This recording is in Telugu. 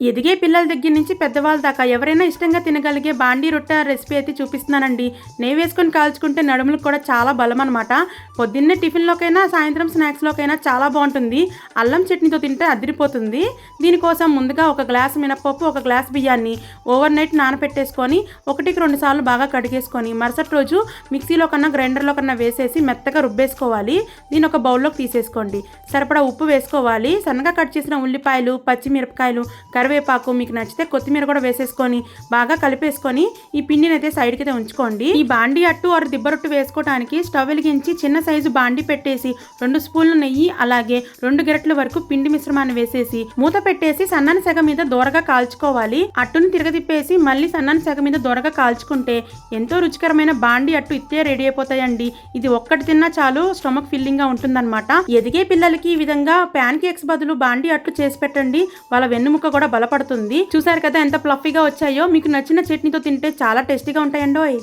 ఎదిగే పిల్లల దగ్గర నుంచి పెద్దవాళ్ళ దాకా ఎవరైనా ఇష్టంగా తినగలిగే బాండీ రొట్టె రెసిపీ అయితే చూపిస్తున్నానండి. నెయ్యి వేసుకొని కాల్చుకుంటే నడుములకు కూడా చాలా బలం అనమాట పొద్దున్నే టిఫిన్లోకైనా సాయంత్రం స్నాక్స్లోకైనా చాలా బాగుంటుంది. అల్లం చట్నీతో తింటే అదిరిపోతుంది. దీనికోసం ముందుగా ఒక గ్లాస్ మినపప్పు ఒక గ్లాస్ బియ్యాన్ని ఓవర్ నైట్ నానపెట్టేసుకొని ఒకటికి రెండు సార్లు బాగా కడిగేసుకొని మరుసటి రోజు మిక్సీలో కన్నా గ్రైండర్లో కన్నా వేసేసి మెత్తగా రుబ్బేసుకోవాలి. దీని ఒక బౌల్లోకి తీసేసుకోండి. సరిపడా ఉప్పు వేసుకోవాలి. సన్నగా కట్ చేసిన ఉల్లిపాయలు పచ్చిమిరపకాయలు కరివేపాకు మీకు నచ్చితే కొత్తిమీర కూడా వేసేసుకొని బాగా కలిపేసుకొని ఈ పిండిని అయితే సైడ్కి అయితే ఉంచుకోండి. ఈ బాండి అట్టు ఆరు దిబ్బ రొట్టు వేసుకోవడానికి స్టవ్ వెలిగించి చిన్న సైజు బాండి పెట్టేసి రెండు స్పూన్లు నెయ్యి అలాగే రెండు గెరట్ల వరకు పిండి మిశ్రమాన్ని వేసేసి మూత పెట్టేసి సన్నని సెగ మీద దూరగా కాల్చుకోవాలి. అట్టుని తిరగతిప్పేసి మళ్ళీ సన్నని సెగ మీద దూరగా కాల్చుకుంటే ఎంతో రుచికరమైన బాండి అట్టు ఇత్తే రెడీ అయిపోతాయండి. ఇది ఒక్కటి తిన్నా చాలు స్టమక్ ఫిల్లింగ్గా ఉంటుందన్నమాట. ఎదిగే పిల్లలకి ఈ విధంగా ప్యాన్ కేక్స్ బదులు బాండి అట్లు చేసి పెట్టండి. వాళ్ళ వెన్నుముక కూడా బలపడుతుంది. చూసారు కదా ఎంత ప్లఫీగా వచ్చాయో? మీకు నచ్చిన చట్నీతో తింటే చాలా టేస్టీగా ఉంటాయండోయ్.